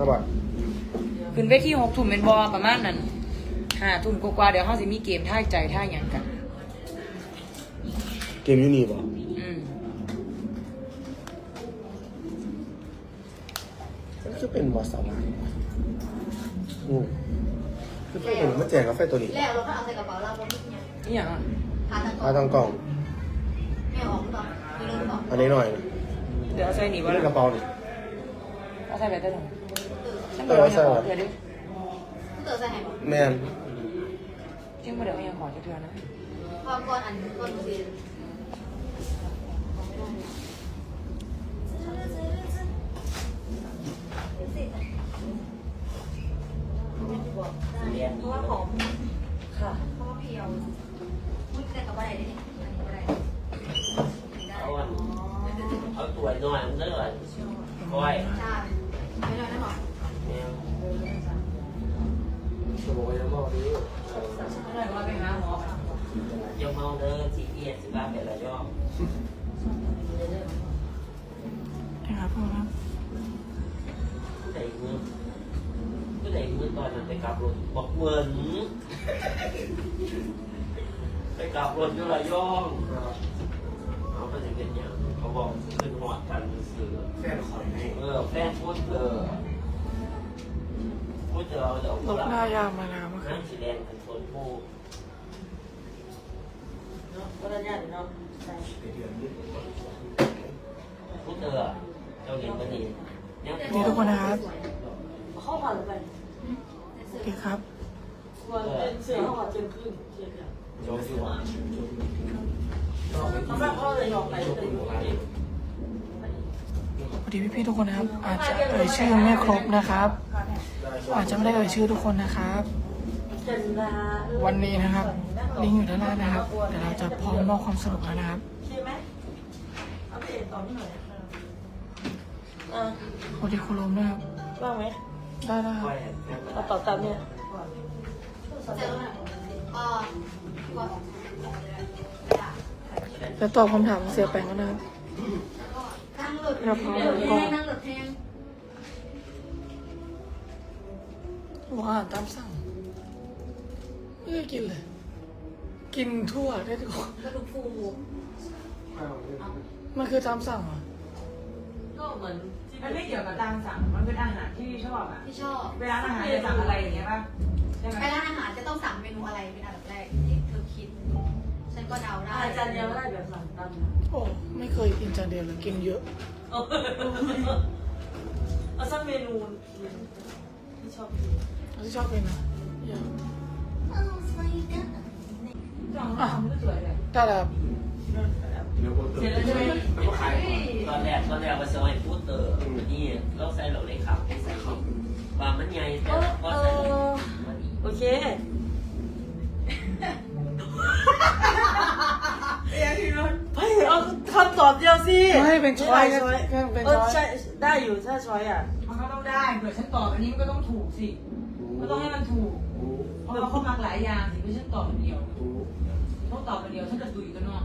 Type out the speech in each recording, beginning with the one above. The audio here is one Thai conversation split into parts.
ระบาดขึ้นเวทีหกทุ่มเป็นบอประมาณนั้นห้าทุ่มกว่าๆเดี๋ยวเขาสิมีเกมท่ายใจท่าอย่างกัน เกมยูนีป่ะอืมมันคือเป็นบอสสาวายอืมคือไฟเห็นมันแจกกาแฟตัวนี้แล้วเราก็เอาใส่กระเป๋าเราบนนี้เนี่ยนี่อย่างอะหาทางก่อมานทางกล่อง ไม่ออกหรือเปล่าไม่รู้หรือเปล่าอันนี้หน่อยเดี๋ยวเอาใส่หนีบนี่วะในกระเป๋านี่เอาใส่ไปได้หนึ่ง ฉันเอบอกอว่าใส่ยังขไว้อเธอดิเตอร์ใส่ไหนบอกแมนจริงป่ะเดี๋ยวยังขอเธอนะความก้อนอันก้อนสีเพราะว่าหอมค่ะเพราะว่าเพียวมุดแต่กับอะไรเนี่ยอันนี้อะไรเอาอันเอาตัวหน่อยมันเด้อคอย ใช่ไม่ได้นะหรอ แมว จะบอกว่ายังบอกดี ไม่ได้ว่าไปหาหมอ อย่าเด้อทีเอียนสิบ้านแต่ละยอมนะครับพ่อครับผู้ใดเมื่อผู้ใดเมื่อตอนนั้นไปกลับรถบอกเหมือนไปกลับรถอยู่ละยองเอาเป็นอย่างเงี้ยเขาบอกขึ้นหอดกันซื้อแฟนคอยให้เออแฟนพูดเออพูดเจอเอาเดี๋ยวลบหน้ายามาแล้วมั้ง นั่งสีแดงเป็นคนพูด เนาะก็ได้ยากเนาะพูดเจอเจ้าเห็นปะนี่เนี่ยนี่ทุกคนนะครับเข้าผ่านไปโอเคครับควรเป็นเสือเข้าผ่านเต็มครึ่งเชื่อกันโจ้ที่ว่าเขาแบบเขาเลยยอมไปเลยอยู่ที่สวัสดีพี่ๆทุกคนนะครับ อาจจะเอ่ยชื่อไม่ครบนะครับ อาจจะไม่ได้เอ่ยชื่อทุกคนนะครับจันดาวันนี้นะครับ ลิงก์อยู่ด้านล่างนะครับเดี๋ยวเราจะพร้อมมอบความสนุกแล้วนะครับใช่ไหมอัปเดตต่อที่หน่อยอะสวัสดีคุณลมนะครับว่างไหมได้แล้วคครับอยแฟนเราตอบตามเนี่ยเจอแล้วอ๋อก่อนจะตอบคำถามเสียแปงก็นะครับนั่งหลุดครับผมแห้งนั่งหลุดแห้งบอกอาหารตามสั่งไม่ได้กินเลย กินทั่วได้ทุกคนกระดูกฟูมันคือตามสั่งเหรอก็เหมือนมันไม่เกี่ยวกับตามสั่ง มันเป็นอาหารที่ชอบอะที่ชอบเวลาอาหารจะสั่งอะไรอย่างเงี้ยป่ะใช่ไหมไปร้านอาหารจะต้องสั่งเมนูอะไรเป็นอันดับแรกที่เธอคิด ฉันก็เดาได้อาจารย์เดียวได้แบบสั่งตามโอ้ไม่เคยกินจานเดียวเลยกินเยอะเอาสักเมนูที่ชอบกินเอาที่ชอบกินนะเยอะจัง อะไม่สวยเลยได้แล้วครับเสร็จแล้วใช่ไหมตอนแรกตอนแรกว่าจะให้พูดเตอร์นี่เราใส่เราเลยครับใส่ครับว่ามันใหญ่แต่ว่าใส่โอเคไปเอาคำตอบเดียวสิไม่เป็นช้อยช้อยแค่เป็นเออช้อยใช่ได้อยู่ถ้าช้อยอะมันก็ต้องได้เผื่อฉันตอบอันนี้มันก็ต้องถูกสิก็ต้องให้มันถูกเพ ราะว่าเขามักหลายอย่างสิไม่ใช่ฉันตอบอันเดียวต้องตอบอันเดียวฉันจะตุยกันเนาะ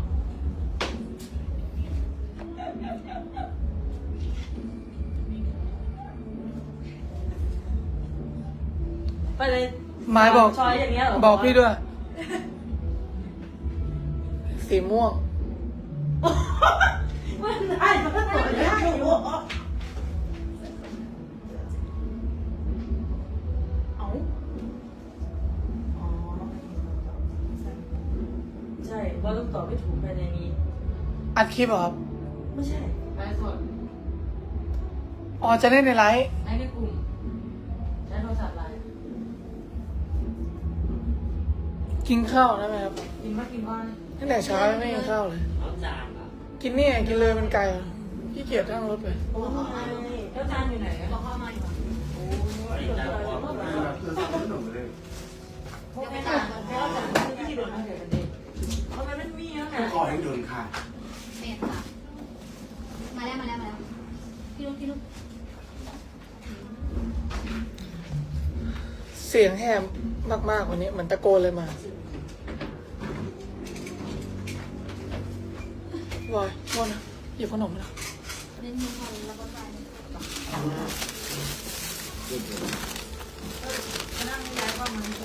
ไปเลยไม้บอกช้อยอย่างเงี้ยเหรอบอกพี่ด้วย สีม่วง มันได้มันก็ตอบได้ อัดคลิปเหรอครับ ไม่ใช่ไลฟ์สดอ๋อ จะเล่นในไลฟ์ ไลฟ์ในกลุ่ม ใช้โทรศัพท์ไลฟ์กินข้าวได้ไหมครับกินว่ากินว่าตั้งแต่เช้ายังไม่กินข้าวเลย เอาจานอะกินนี่ไงกินเลยมันไกลอะพี่เกียจนั่งรถไป โอ้ยแล้วจานอยู่ไหนอะบอกเข้ามาอยู่ไอ้จานพอเดี๋ยวไปตามกันแล้วแต่ที่โดนเดี๋ยวกันเด็กทำไมมันมีแล้วไงขอให้โดนค่ะเมนค่ะ มาแล้วมาแล้วมาแล้วพี่ลูกพี่ลูกเสียงแหบมากๆวันนี้เหมือนตะโกนเลยมาวายโทษนะหยิบขนมมาแล้วเน้นมีคนแล้วก็ไปมานั่งย้ายว่ามัน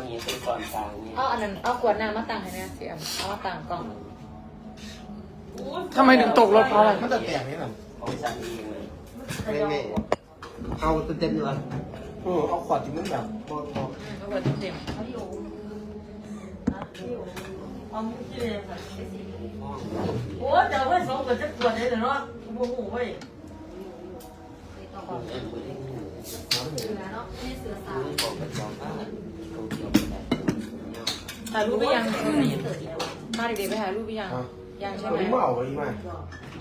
ก้อนนี้เป็นก้อนกลางเนี่ยเอาอันนั้นเอาขวดน้ำมาตั้งให้แน่เสียมเอามาตั้งกล่องทำไมถึงตกรถเพราะอะไร มันจะแตกนี่หรอของสั่งเองเลยไม่ไม่เอาเต็มๆเลยเออเอาขวดที่มันแบบพอพอเอาขวดเต็มเอามือที่เลยค่ะโอ้เดี๋ยวไว้สองคนจะปวดเลยเนาะโอ้โหเว้ยน้ำเหนือเนาะนี่เสือสาว ถ่ายรูปไปยังมาเด็กๆไปถ่ายรูปไปยัง ยังใช่ไหมวันนี้มาเอาวันนี้มา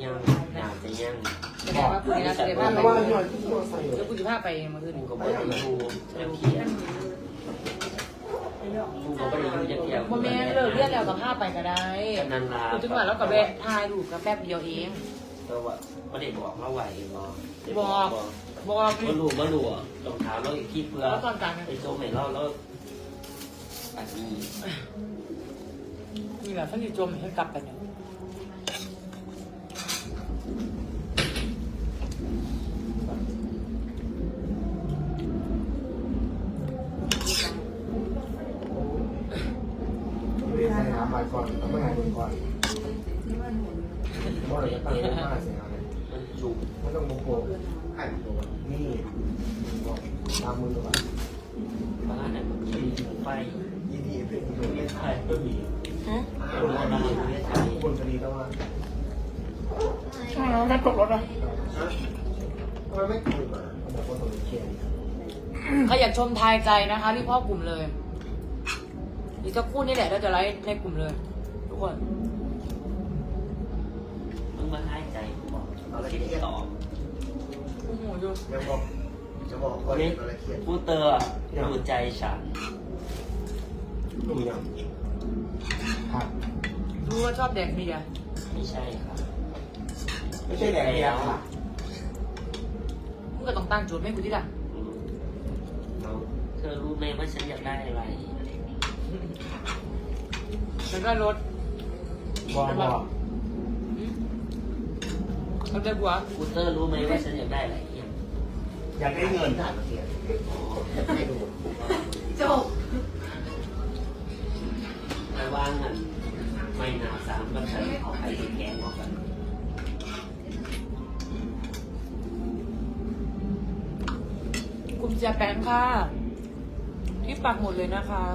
ยังอยากจะยังแสดงว่าคุณนี่นะแสดงเพว่าราะไปว่าที่เราที่เราใส่แล้วคุณจะพาไปเมื่อคืนกูก็ไม่ได้ดูเจ้าเขียนกูก็ไม่ได้ดูเจ้าเขียนโมเมนต์เลิกเรียนแล้วกับพาไปก็ได้กันนานลาคุณจังหวะแล้วก็แวะถ่ายรูปกับแป๊บเดียวเองก็ว่าไม่ได้บอกมาไหวเนาะบอกบอกก็รู้ก็รู้ต้องถามเราอีกทีเพื่อแล้วตอนกลางไปโจมให้เราแล้วันนี้มีแบบท่านอยู่จมให้กลับไปเนี่ย ไม่ได้ใส่น้ำมาก่อนต้องไม่หายก่อนเพราะเราจะตั้งใจมากเสียอะไร มันจุก ไม่ต้องโมโหหันตัวนี่ตามมือก่อน บ้านเนี่ยมันมีไฟ ยินดีเป็นคนไม่ ไฟ ใช่ ก็มี ฮะ คนละดีคนคดีแล้วว่า ทำไมเราไม่ตกรถอะ ฮะทำไมไม่คุยมาเขาบอกว่าตรงนี้เขียน ใครอยาก ชมทายใจนะคะรีบเข้ากลุ่มเลยอีกสักครู่นี่แหละเราจะไลฟ์ในกลุ่มเลย ทุกคนมึงมาให้ใจบอกเราคิดตอบโอ้โหดูจะบอกจะบอกคนนี่อะไรเขียนผู้เตอร์ดูใจฉันนุ่มยังผักรู้ว่าชอบแดกเบียร์ไม่ใช่ค่ะไม่ใช่แดดเดียวค่ะมึงก็ต้องตั้งโจทย์ให้กูที่ละเราเธ อรู้ไหมว่าฉันอยากได้อะไร แล้วก็รถบอกบอกอืมเอาใจบัวผู้เตอร์รู้ไหมว่าฉันอยากได้อะไรยังอยากได้เงินถ่ายมาเขียนให้ดูจบแต่ว่าเงินไม่นาสามกับฉันใครจะแกงออกกันกลุ่มเจียแปนค่ะ ที่ปักหมดเลยนะคะ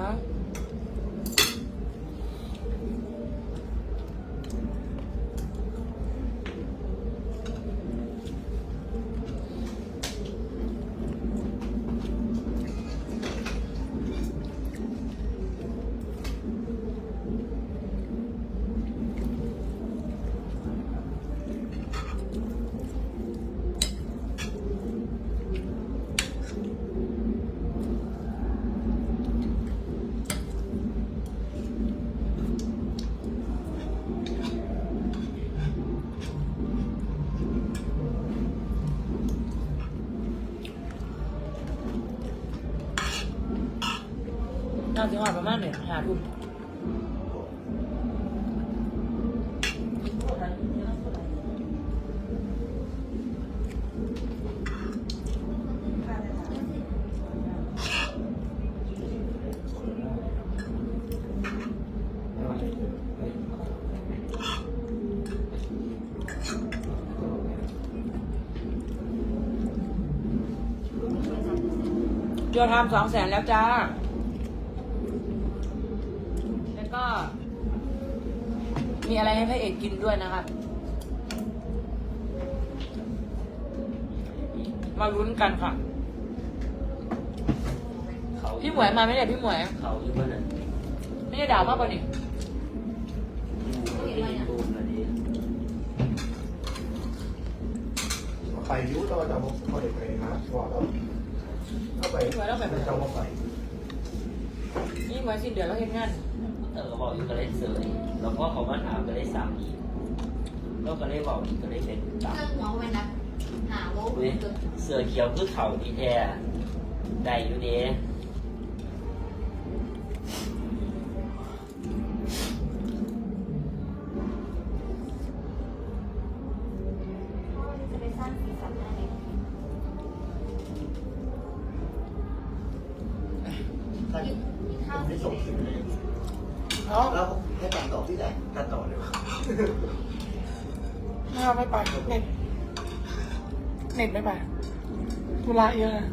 น่าจะหอดประมาณหนึ่งหาดูเจอทำสองแสนแล้วจ้า มีอะไรให้พระเอกกินด้วยนะครับ มาลุ้นกันค่ะ เขาพี่หมวยมาไหมเนี่ยพี่หมวย เขาอยู่บ้านนั้นไม่ได้ด่ามากกว่านี่รูปอันนี้ไปยุ่งเราจะบอกเขาเด็กไปนะบอกเราเข้าไปเจ้าก็ไปนี่หมวยสิ้นเดือนแล้วเห็นงาน เออก็บอกอยู่ก็เลยเสยแล้วก็เขามาถามก็เลยสามอีกแล้วก็เลยบอกอีกก็เลยเป็นตามเรื่องหัวเว้นนะหาโว้เว้ย เสือเขียวคือเขาที่แท้ได้อยู่เด้ เยอะนะ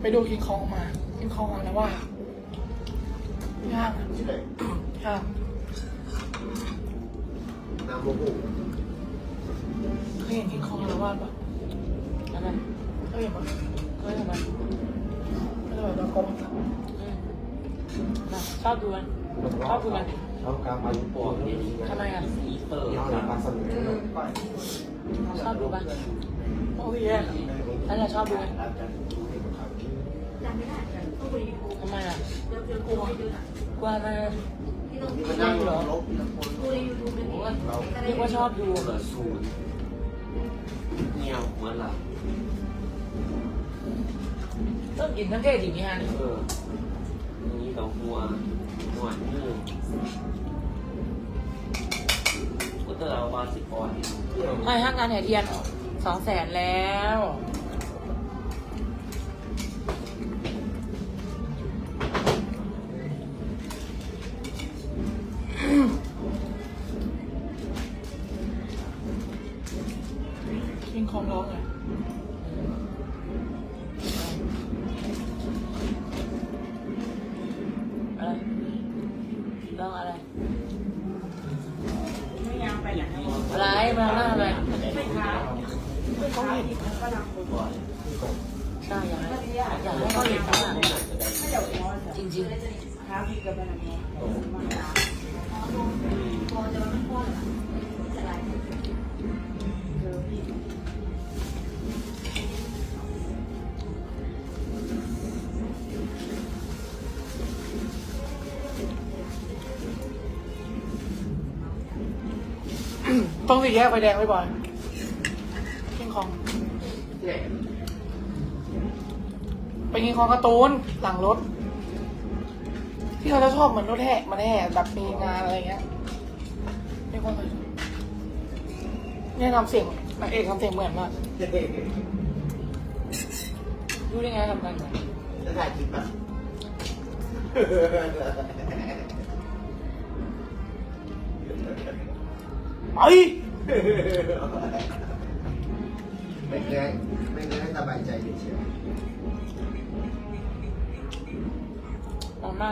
ไปดูคิงคองมาคิงคองมาแล้วว่ายากอะที่ไหนยากน้ำโมโหเคยเห็นคิงคองแล้วว่าปะอะไรเคยเห็นปะเคยทำไมไม่ได้แบบเราโกงอืมน่ะชอบดูมันชอบดูมันชอบการมายุ่งปวดนี่ทำไมอะสีเปิดเอาเลยมาเสนอไปชอบดูมันโอ้ยแย่ นั่นแหละชอบดูมันจำไม่ได้ต้องไปดูทำไมอะเดี๋ยวเดี๋ยวกูให้ดูนะกลัวมันที่ต้องนี่มันนั่งรอลบทีละคนดูในยูทูบเลยเรียกว่าชอบดูเปิดศูนย์เงียวหัวหลับต้องกินทั้งเทศอย่างนี้ฮะเออนี่เราหัวหัวมือก็เตอร์เอามาสิบปอนด์ไม่ห้างงานแห่เทียนสองแสนแล้ว ต้องสี่แยกไฟแดงไว้บ่อยคิงคองไปคิงคองการ์ตูนหลังรถ ที่เขาจะชอบเหมือนรถแห่มันแห่แบบมีงานอะไรเงี้ยมีคนเคยเนี่ยทำเสียงนางเอกทำเสียงเหมือนมากรู้ได้ไงทำกันเหรอจะถ่ายคลิปอะ ไปไม่แก้ไม่แก้ให้สบายใจเฉยมองหน้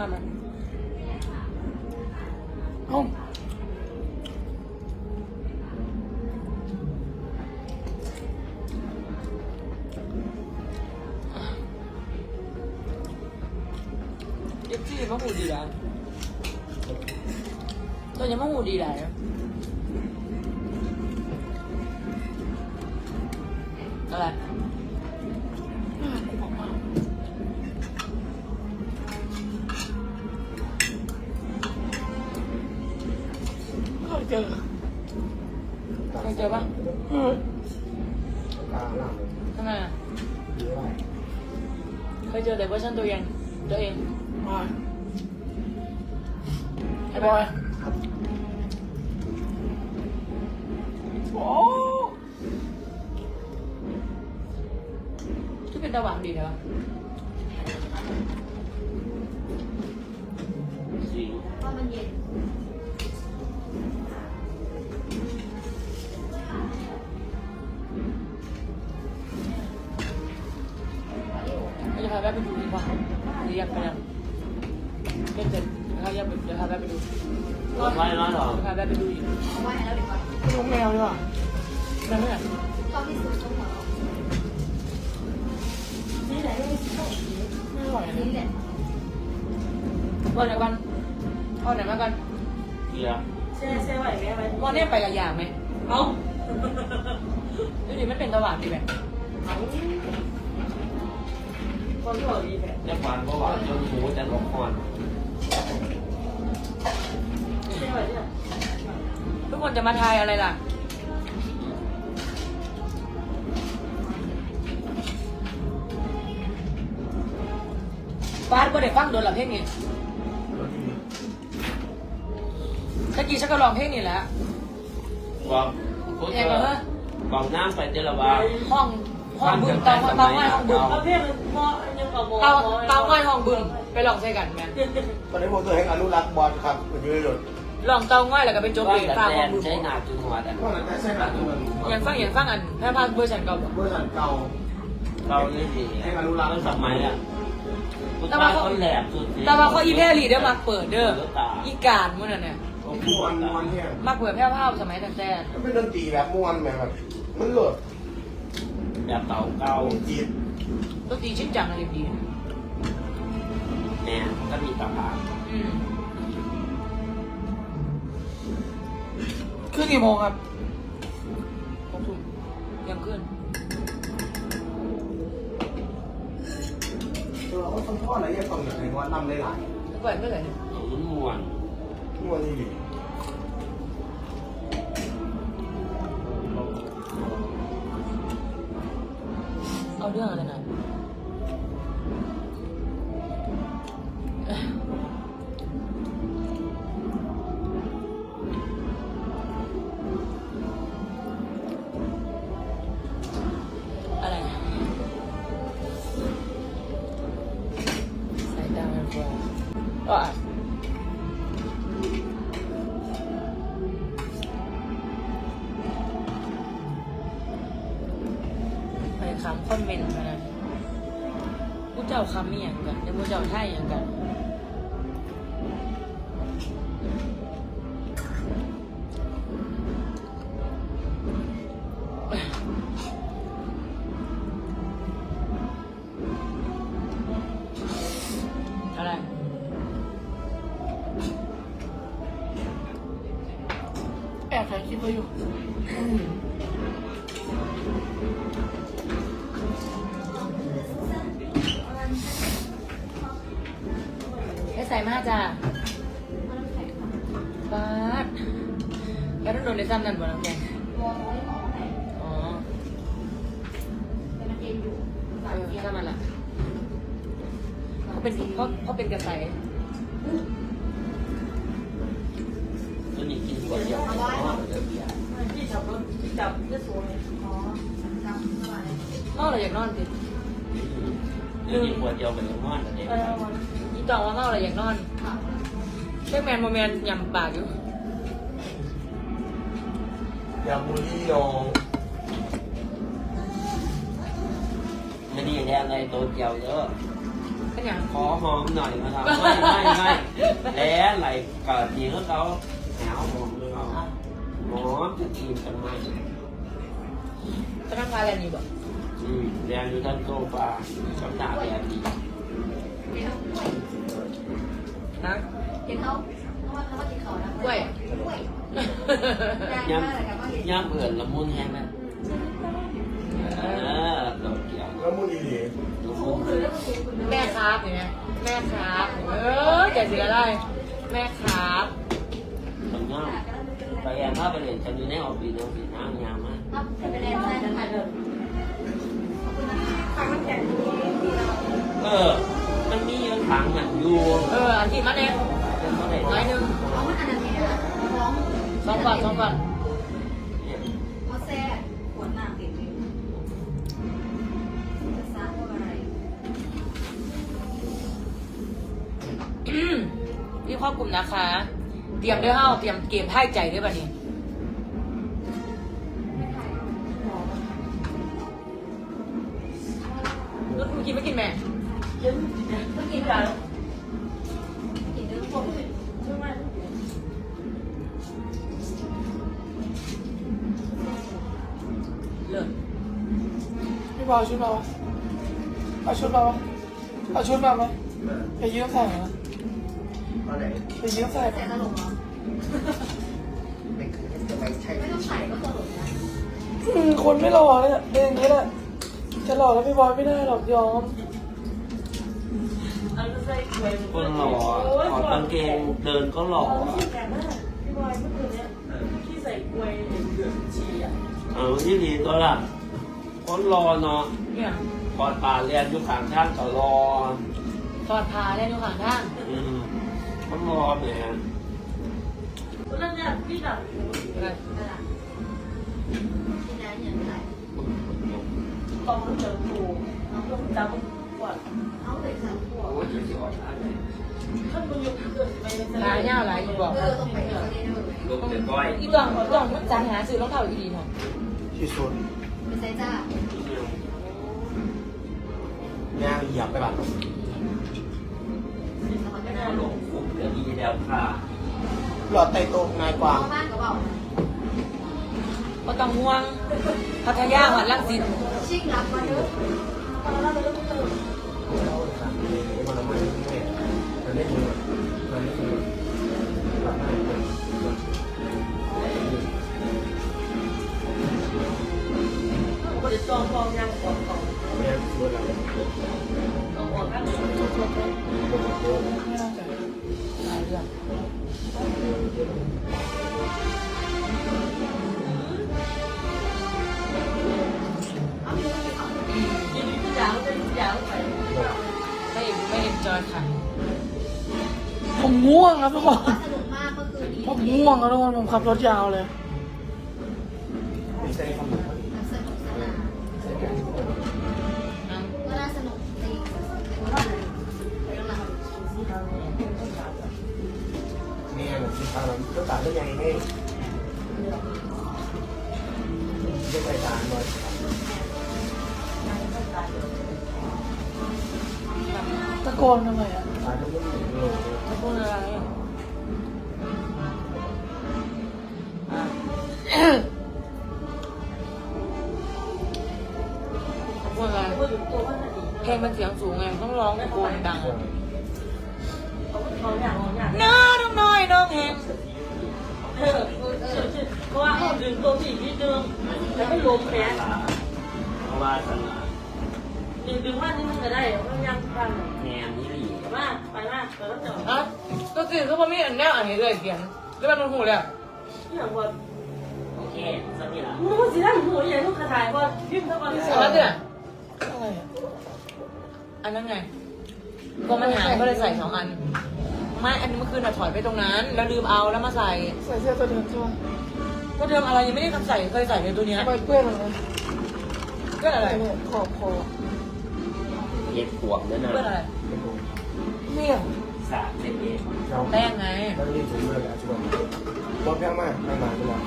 ต่เวอร์ชันตัวเองตัวเองมาไอ้บอยครับโอ้ที่เป็นตะหวานดีเหรอจริงว่ามันเย็น ไม่จะไปดูดีกว่าเรียกไปแล้วเล่นเสร็จเดี๋ยวพาแม่ไปเดี๋ยวพาแม่ไปดูรถไว้แล้วหรอพาแม่ไปดูอีกเอาไว้แล้วดี๋ยวก่อนน้องแมวดีกว่าแม่ไม่ยกตอนที่สุดตรงหัวไม่ไหวนี่แหละวันไหนกันวันไหนมากันเกียร์เซ่เซ่ไหวไหมไหมวันนี้ไปกับยางไหมเอ้าดูดิมันเป็นตะวันดิแบบ คนที่บอกดีแบบแต่ความก็ว่าจนหูจะหลงคอนเซ่ไหวเนี่ยทุกคนจะมาทายอะไรล่ะฟาดก็ได้ฟังโดนหลับเพลงนี้ตะกี้ฉันก็ร้องเพลงนี้แหละบอกพูดเองเหรอบอกน้ำไปเจรวาห้องห้องบึ้มเตาเตาง่อยห้องบึ้มเอาเพียงมอยังกับมอ เตาเตาง่อยห้องบึ้มไปลองใส่กันแม่ตอนนี้ผมตัวเองอนุรักษ์บอลครับคุณยืนหยุดลองเตาง่อยแล้วก็ไปจบว่าเองแต่ฟ้าแดห้องนบึ้มใช้หนาจุนหัวแต่ก็หลังจากใช้แบบตัวนึงอย่างฟังอย่างฟังอันแพ้พาเวอร์ชันเก่าบ่บริษัทเก่าเรานี่ดีต้องสมัยอะผู้ชายคนแหลมสุดแต่ว่าเขาอีแพรลีเด้อมาเปิดเด้ออีการมื้อนั้นเนี่ยมวนมวนเนี่ยมาเปิดแพ้วๆสมัยตั้งแต่มันเป็นดนตรีแบบมวนแบบมันโหลดแบบเก่าเก่าจีบ ดนตรีชิ้นจังอะไรดีแม่ก็มีตาผาอืมขึ้นกี่โมงครับของทุ่มยังขึ้นตัวเขาต้องทอดอะไรยังต้องอย่างไรว่านำได้หลายเปิดเมื่อไหร่มันม่วนมวนดีเอาเรื่องอะไรนะอะไรามคอมเมนต์มานะผู้เจ้าคำมีอย่างกันแต่ผู้เจ้าท่ายอย่างกัน เออซ้ำมันละเขาเป็นเขาเขาเป็นกระใสตัวนี้กินก๋วยเตี๋ยวเดี๋ยวเบียร์ที่จับรถที่จับที่สวยอ๋อจำสบายนอนเราอยากนอนสิเดี๋ยวนี้ก๋วยเตี๋ยวเป็นม้วนเด็กเออวันอีตองว่าเมาเราอยากนอนเช็คแมนโมแมนยำปากอยู่ยามูลี่ลง นี่แดงเลยตัวเดียวเยอะเป็นอย่างขอหอมหน่อยมาทำไม่ไม่ไม่แล้วไหลเกิดยิงเขาเขาหาวหอมเลยเขาหอมจะกินกันไหมจะนั่งพาอะไรนี่บ่อืมแดงอยู่ท่านโซฟากับหน้าแดงดีเห็นเขากล้วยนะเห็นเขาเพราะว่าเขาว่ากินเขานะกล้วยกล้วยแรงย่มากเลยครับว่าเห็นำย่ำเอื่อนละมุนแห้งนะ แล้วมูดีดีละสูมุงนคือเรื่องสูงคือแม่ครับอย่างเงี้ยแม่ครับ เออแกเสียได้ แม่ครับตรงนี้ไปแอนถ้าไปเรียนฉันอยู่ในออฟฟิศออฟฟิศน้ำยามากครับจะไปเล่นอะไรถ่ายเลยขอบคุณนะคะฟังมันแข็งดีดีแล้วเออ มันมีเยอะถังอะอยู่เอออันที่มันเนี่ยเป็นเท่าไหร่น้อยหนึงเอามันอันนั้นนี่นะฟ้องสองก่อนสองก่อน กลุ่มนะคะ เตรียมด้อเฮาเตรียมเกมท่ายใจด้วยป่ะนี่ยรถคุณกินไม่กินแม่เย็นต้องกินกันกินด้วยพวกเลยใช่ไหมเลิศพี่บอลชุดมาวะเอาชุดมาวะเอาชุดมาไหมไปยืมใส่นะ ตอนไหนไปยืมใส่หน่แต่อยตลกเหรอไม่เคยจะไปใช่ไม่ต้องใส่ก็ตลกนะอืมคนไม่หล่อเลยอะเป็นอย่างนี้แหละจะหล่อแล้วพี่บอยไม่ได้หรอกยอมเอาใส่ถ้วยคนหล่อถอดกางเกงเดินก็หล่อที่แก่มากพี่บอยเมื่อคืนเนี้ยที่ใส่กล้วยชีอะเออที่ดีตัวละคนรอเนาะเนี่ยปอดป่าเรียนอยู่ข้างทางก็รอทอดพาได้ทุกข้างทางอืม คนรอเนี่ยแล้วเนี่ยพี่แบบเลิศนั่นแหละที่นั้นยังไงตองเจอปูน้องต้องจำก่อนเอาไปสั่งพวกโอ้ยจะสิออกทางไหนท่านบุญยกเกิดไปเป็นหลายเงาหลายอีบอกเออต้องไปเขาได้ด้วยลูกเด็กก้อยอีดวงดวงมันจันหาซื้อรองเท้าอีดีหน่อยที่สุดไปใส่จ้าย่างเหยียบไปบ้างแล้วมันก็ได้ หลงคุกก็ดีแล้วค่ะ หลอดไตโตงนายกวางบ้านก็บอกก็ต้องห่วง พัทยาหอดลังสิตชิ่งรับมาเยอะมันไม่มันไม่มีมันไม่มีหลับไม่ก็จะจองฟองยังก่อนของไม่รู้แล้วต้องออกกันไม่น่า ไปไม่ไม่เอ็นจอยค่ะ ผมง่วงครับทุกคนสนุกมากเมื่อคืนนี้ผมง่วงครับทุกคนผมขับรถยาวเลย ไม่ใช่คำ นี่มันคือางมันก็ตัดได้ยังไงไม่ใช่การเลยตะโกนทำไมอะตายทุกเรื่องเลยจะพูดอะไรอะอะจะพูดอะไรพูดถึงตัวมันอีเพลงมันเสียงสูงไงต้องร้องตะโกนดังเขาอยากเขาอยาก น้า น้องน้อยน้องแหงเออเพราะว่าเขาดึงตัวผู้หญิงนิดนึงแล้วก็โยมแขนเพราะว่าสนาดึงดึงมากนิดนึงก็ได้มันยังฟังแงนนี่หลีมากไปมากแต่แล้วเดี๋ยวอะก็คือเขาบอกมีอันแนวอันนี้เลยเขียนก็แบบมันหูเลยที่อย่างว่าโอเคสักทีละมึงสิได้หัวใหญ่ทุกกระถายว่าพิมพ์เท่ากันสวัสดีอะอะไรอะอันนั้นไงก็มันหายก็เลยใส่สองอัน ไม่ อันนี้เมื่อคืนอะถอยไปตรงนั้น แล้วลืมเอาแล้วมาใส่ ใส่เสื้อตัวเดิมใช่ไหมก็เดิมอะไรยังไม่ได้ทำใส่เคยใส่ในตัวเนี้ยทำไมเปื้อนเลยนะก็อะไรเนี่ยขอบคอเย็บขวบด้วยนะเพื่ออะไรเนี่ยสามเจ็ดเอ็ดเราแป้งไงเราเรียนถึงเลยอะจุดนี้รอบแพงมากไม่มาไม่มา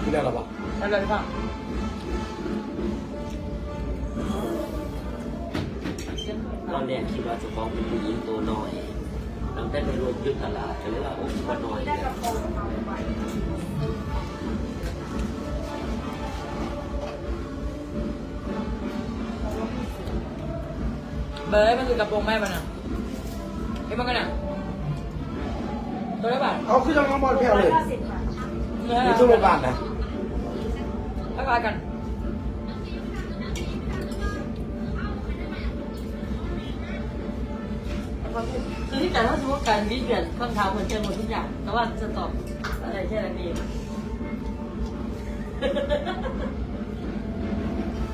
ไม่ได้หรอปะแล้วเลยป่ะตอนแรกคิดว่าจะมองเป็นผู้หญิงตัวน้อย ตั้งแต่ไปรวมยุทธตลาดก็เลยว่าโอ้ยว่าน้อยเนี่ยเบอร์มันคือกระโปรงแม่ป่ะน่ะเห็นมันกันน่ะตัวได้ป่ะเอาคือยังน้องบอลแพ้เลยเนื้อมีตู้เป็นบาทนะแล้วกันกันคือ ที่แต่ถ้าสมมติการวิเปลี่ยนคำถามเหมือนเจอหมดทุกอย่าง แต่ว่าจะตอบอะไรแค่นั้นเอง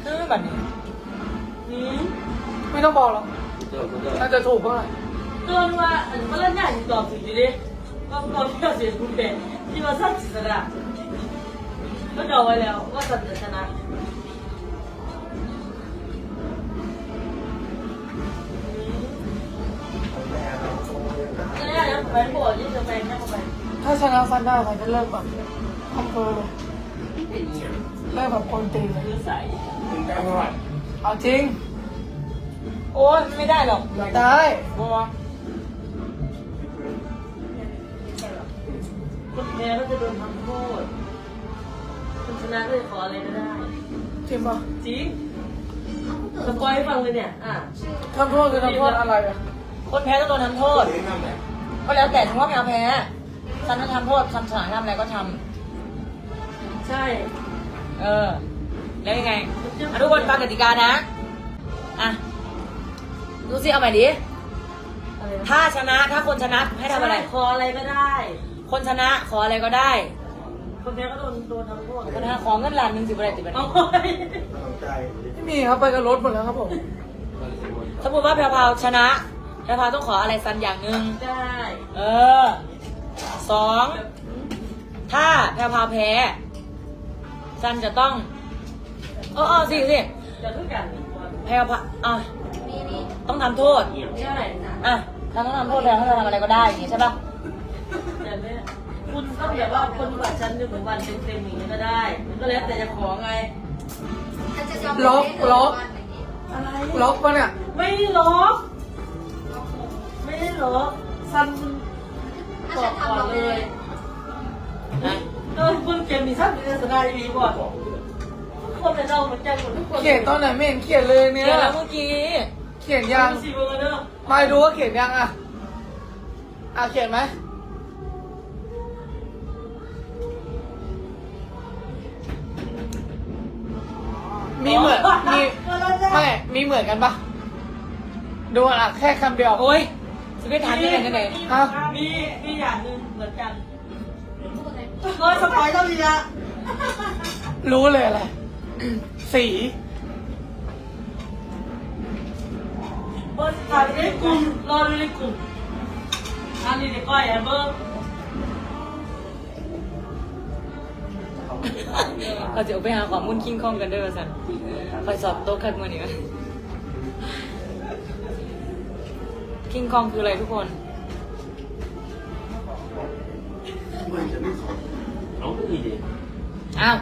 เออแบบนี้อืมไม่ต้องบอกหรอกเจอคุณเจอน่าจะถูกเท่าไหร่เตือนว่าอันเมื่อไหร่จะตอบถึงดีดิก็ตอนที่เราเสียคุณเป็นที่มาสร้างจิตระก็เดาไว้แล้วว่าสัตว์จะชนะ ถ้าชนะฟันได้ฟันจะเลิกแบบทำเพื่อเลยเป็นเนี่ยเลิกแบบคนตีเลยคือใส่มึงได้เท่าไหร่เอาจริง โอ้ยไม่ได้หรอกได้บัวคนแพ้ก็จะโดนทำโทษคนชนะก็จะขออะไรก็ได้ จริงปะจริงสปอยให้ฟังเลยเนี่ย อะทำโทษคือทำโทษอะไรอะคนแพ้ต้องโดนทำโทษเจ๊นั่นแหละ ก็แล้วแต่ถึงว่าแมวแพ้ฉันจะทำโทษทำสนามทำอะไรก็ทใช่ำเออ แล้วยังไงอะทุกคนฟังกติกานะ อะ ดูสิเอาใหม่ดิ อะไรนะถ้าชนะถ้าคนชนะให้ทำอะไรขออะไรก็ได้ คนชนะขออะไรก็ได้ คนแพ้ก็โดนโดนทำโทษคนชนะขอเงินล้านหนึ่งสิบอะไรติดบันเอานี้ไว้กำลังใจไม่มีครับไปกับรถหมดแล้วครับผม สมมติว่าแพรวพราวชนะ แพรวพราวต้องขออะไรสันอย่างหนึ่งได้ เออสองถ้าแพรวพราวแพ้ซันจะต้องเออเออสิสิจะทุกอย่างแพรวพราวอะนี่นี่ต้องทำโทษใช่อะถ้าต้องทำโทษแพรวเขาจะทำอะไรก็ได้อย่างงี้ใช่ปะแต่เนี่ยคุณต้องแบบว่าคนกว่าฉันหนึ่งวันเต็มๆอย่างนี้ก็ได้ มันก็แล้วแต่จะขอไงฉันจะยอมล็อกล็อกอะไรล็อกปะเนี่ยไม่ได้ล็อก ไม่ได้ล็อกซันคุณถ้าบฉัอนกก่อนทำเราเลเลยยนะเออคุณเกมมีซันเป็นสกายดีก่อนคนเป็นเราเหมือนกันหมดทุกคนเขียนตอนไหนไม่เห็นเขียนเลยเนี่ยเดี๋ยวแล้วเมื่อกี้เขียนยังสิบเบอร์เนอะมาดูว่าเขียนยังอะอะเขียนไหมมีเหมือนมีไม่มีเหมือนกันปะดูอะแค่คำเดียวโอ้ย จะไปทานยังไงกันไหนอ้าวมีมีอย่างหนึ่งเหมือนกันพูดเลยเออสปอยต้องมีละรู้เลยอะไร สีเบอร์ถ่ายในกลุ่มรอดูในกลุ่มอันนี้ในก้อยแอมเบอร์เราจะเอาไปหาความมุ่นคิงคองกันเด้วยว่าสันคอยสอบโต๊ะคัดมือนี่วะ คิงคองคืออะไรทุกคนมันจะไม่ขอเอาก็ดีดิอ้าว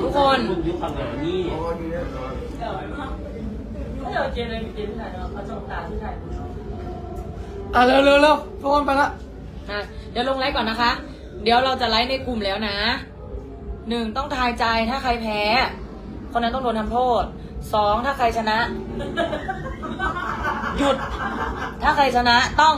ทุกคน มึงยุคขนาดนี้เพราะว่านี่เนี่ยนอนเดี๋ยวถ้าเราเจนเลยมีเจนที่ไหนเนาะเอาจงตาที่ไหนอะเร็วเร็วเร็วทุกคนไปละอะเดี๋ยวลงไลฟ์ก่อนนะคะ เดี๋ยวเราจะไลฟ์ในกลุ่มแล้วนะ หนึ่งต้องทายใจถ้าใครแพ้ คนนั้นต้องโดนทำโทษ สองถ้าใครชนะ หยุด ถ้าใครชนะต้อง